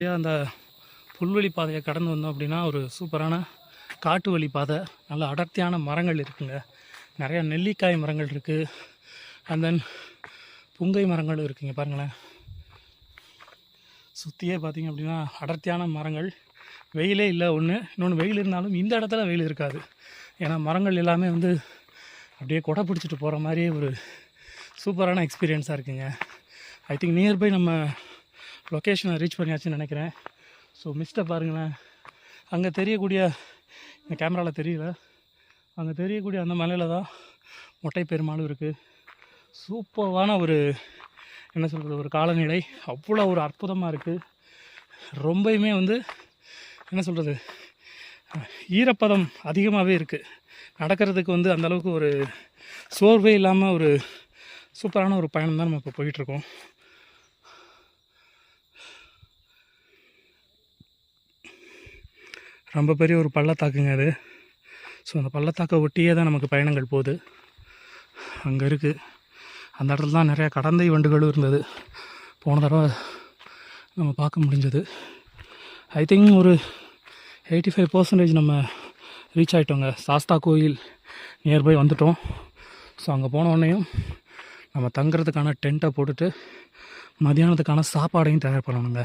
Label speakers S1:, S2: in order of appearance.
S1: அந்த புல்வெளி பாதையை கடந்து வந்தோம் அப்படின்னா ஒரு சூப்பரான காட்டு வழி பாதை நல்ல அடர்த்தியான மரங்கள் இருக்குங்க. நிறையா நெல்லிக்காய் மரங்கள் இருக்குது அண்ட் தென் புங்கை மரங்களும் இருக்குங்க பாருங்களேன். சுற்றியே பார்த்தீங்க அப்படின்னா அடர்த்தியான மரங்கள். வெயிலே இல்லை ஒன்று இன்னொன்று வெயில் இருந்தாலும் இந்த இடத்துல வெயில் இருக்காது. ஏன்னா மரங்கள் எல்லாமே வந்து அப்படியே கொடை பிடிச்சிட்டு போகிற மாதிரி ஒரு சூப்பரான எக்ஸ்பீரியன்ஸாக இருக்குங்க. ஐ திங்க் நியர்பை நம்ம லொக்கேஷனை ரீச் பண்ணியாச்சுன்னு நினைக்கிறேன். ஸோ மிஸ்ட்டை பாருங்களேன். அங்கே தெரியக்கூடிய இந்த கேமராவில் தெரியல. அங்கே தெரியக்கூடிய அந்த மலையில் தான் மொட்டை பெருமாளும் இருக்குது சூப்பரான ஒரு என்ன சொல்கிறது ஒரு காலநிலை. அவ்வளோ ஒரு அற்புதமாக இருக்குது ரொம்பயுமே வந்து என்ன சொல்கிறது ஈரப்பதம் அதிகமாகவே இருக்குது நடக்கிறதுக்கு வந்து அந்த அளவுக்கு ஒரு சோர்வே இல்லாமல் ஒரு சூப்பரான ஒரு பயணம் தான் நம்ம இப்போ போயிட்டுருக்கோம் ரொம்ப பெரிய ஒரு பள்ளத்தாக்குங்க அது. ஸோ அந்த பள்ளத்தாக்கை ஒட்டியே தான் நமக்கு பயணங்கள் போகுது. அங்கே இருக்குது அந்த இடத்துல தான் நிறையா கடந்தை வண்டுகளும் இருந்தது. போன தடவை நம்ம பார்க்க முடிஞ்சது. ஐ திங்க் ஒரு எயிட்டி ஃபைவ் பர்சன்டேஜ் நம்ம ரீச் ஆகிட்டோங்க சாஸ்தா கோயில் நியர்பை வந்துட்டோம். ஸோ அங்கே போன உடனேயும் நம்ம தங்குறதுக்கான டென்ட்டை போட்டுட்டு மதியானத்துக்கான சாப்பாடையும் தயார் பண்ணணுங்க.